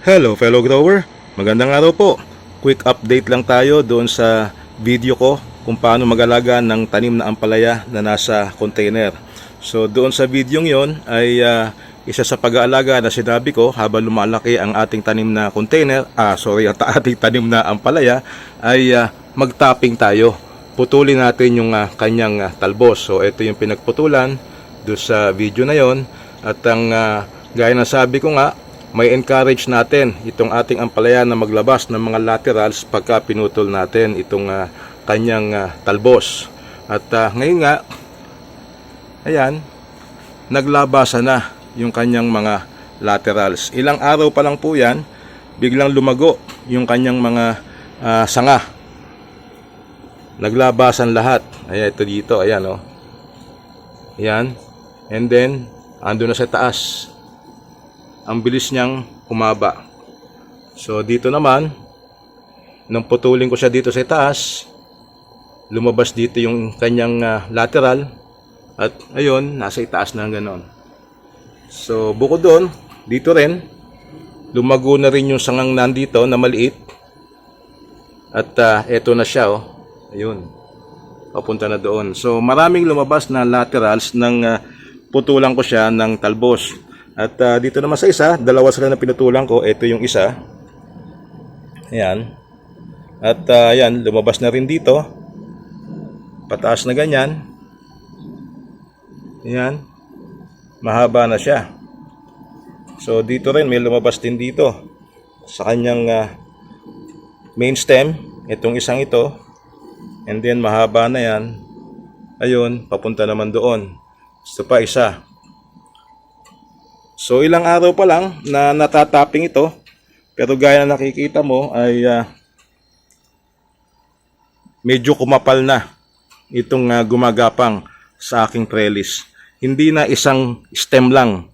Hello fellow grower, magandang araw po. Quick update lang tayo doon sa video ko kung paano mag-alaga ng tanim na ampalaya na nasa container. So doon sa video yon ay ah, isa sa pag-aalaga na sinabi ko habang lumalaki ang ating tanim na container, ah sorry, ta- ating tanim na ampalaya ay ah, mag-tapping tayo. Putulin natin yung ah, kanyang ah, talbos. So ito yung pinagputulan doon sa video na yon at ang ah, gaya ng sabi ko nga may encourage natin itong ating ampalaya na maglabas ng mga laterals pagka pinutol natin itong ah, kanyang ah, talbos. At ah, ngayon nga, ayan, naglabasa na yung kanyang mga laterals. Ilang araw pa lang po yan, biglang lumago yung kanyang mga ah, sanga. Naglabasan lahat. Ayan, ito dito, ayan oh. Ayan. And then, ando na sa taas ang bilis niyang humaba. So dito naman, nang putulin ko siya dito sa taas, lumabas dito yung kanyang ah, lateral at ayun, nasa itaas na ganon. So bukod doon, dito rin, lumago na rin yung sangang nandito na maliit. At ah, eto na siya oh. Ayun. Papunta na doon. So maraming lumabas na laterals ng ah, putulan ko siya ng talbos. At ah, dito naman sa isa, dalawa sila na pinutulan ko. Ito yung isa. Ayan. At ah, ayan, lumabas na rin dito. Pataas na ganyan. Ayan. Mahaba na siya. So dito rin, may lumabas din dito. Sa kanyang ah, main stem. Itong isang ito. And then mahaba na yan. Ayun, papunta naman doon. Ito pa isa. So ilang araw pa lang na natatapping ito. Pero gaya na nakikita mo ay ah, medyo kumapal na itong ah, gumagapang sa aking trellis. Hindi na isang stem lang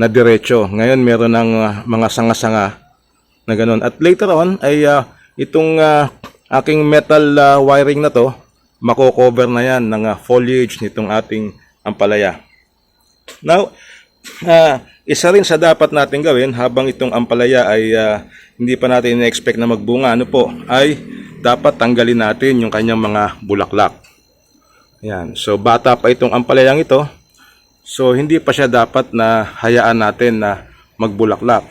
na diretso. Ngayon meron ng ah, mga sanga-sanga na ganun. At later on ay ah, itong ah, aking metal ah, wiring na to mako-cover na yan ng ah, foliage nitong ating ampalaya. Now, ah, isa rin sa dapat natin gawin habang itong ampalaya ay ah, hindi pa natin na-expect na magbunga, ano po, ay dapat tanggalin natin yung kanyang mga bulaklak. Yan. So, bata pa itong ampalayang ito. So, hindi pa siya dapat na hayaan natin na magbulaklak.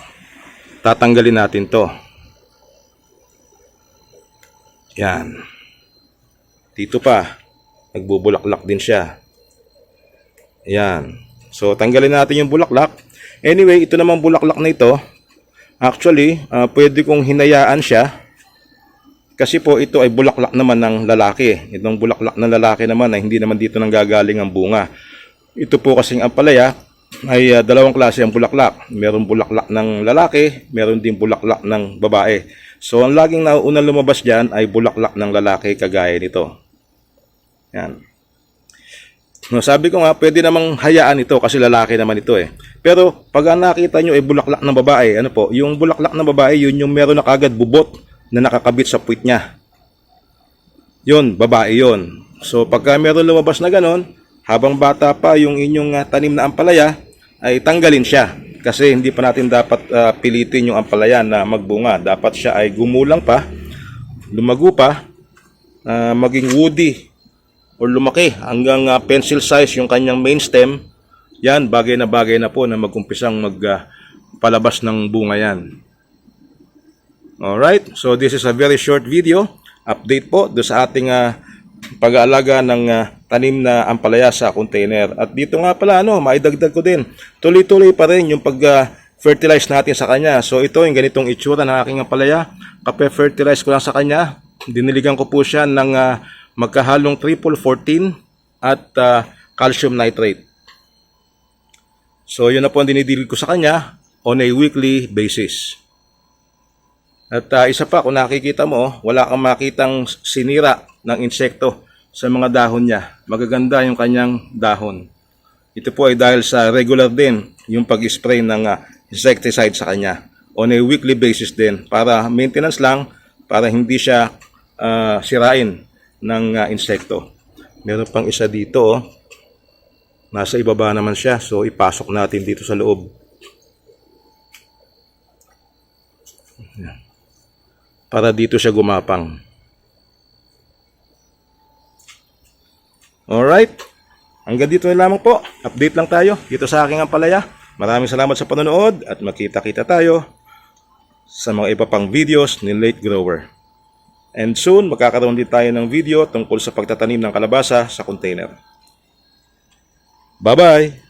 Tatanggalin natin to. Yan. Dito pa. Nagbubulaklak din siya. Yan. So, tanggalin natin yung bulaklak. Anyway, ito namang bulaklak na ito, actually, ah, pwede kong hinayaan siya. Kasi po, ito ay bulaklak naman ng lalaki. Itong bulaklak ng lalaki naman ay hindi naman dito nang gagaling ang bunga. Ito po kasing ampalaya ay ah, dalawang klase ang bulaklak. Meron bulaklak ng lalaki, meron din bulaklak ng babae. So, ang laging nauunang lumabas dyan ay bulaklak ng lalaki kagaya nito. Yan. No, sabi ko nga, pwede namang hayaan ito kasi lalaki naman ito eh. Pero pag nakita nyo ay bulaklak ng babae, ano po, yung bulaklak ng babae, yun yung meron na kagad bubot na nakakabit sa puwit niya. Yun, babae yun. So pagka meron lumabas na ganon, habang bata pa yung inyong ah, tanim na ampalaya, ay tanggalin siya. Kasi hindi pa natin dapat ah, pilitin yung ampalaya na magbunga. Dapat siya ay gumulang pa, lumago pa, ah, maging woody or lumaki hanggang ah, pencil size yung kanyang main stem, yan, bagay na bagay na po na magkumpisang magpalabas ng bunga yan. Alright, so this is a very short video. Update po do sa ating ah, pag-aalaga ng ah, tanim na ampalaya sa container. At dito nga pala, ano, maidagdag ko din. Tuloy-tuloy pa rin yung pag-fertilize natin sa kanya. So ito yung ganitong itsura ng aking ampalaya. Kape-fertilize ko lang sa kanya. Diniligan ko po siya ng ah, magkahalong triple 14 at ah, calcium nitrate. So yun na po ang dinidilig ko sa kanya on a weekly basis. At ah, isa pa, kung nakikita mo, wala kang makitang sinira ng insekto sa mga dahon niya. Magaganda yung kanyang dahon. Ito po ay dahil sa regular din yung pag-spray ng ah, insecticide sa kanya. On a weekly basis din para maintenance lang para hindi siya ah, sirain ng ah, insekto. Meron pang isa dito oh. Nasa ibaba naman siya so ipasok natin dito sa loob. Para dito siya gumapang. Alright. Hanggang dito na lamang po. Update lang tayo dito sa aking ampalaya. Maraming salamat sa panonood at makita-kita tayo sa mga iba pang videos ni Late Grower. And soon, magkakaroon din tayo ng video tungkol sa pagtatanim ng kalabasa sa container. Bye-bye!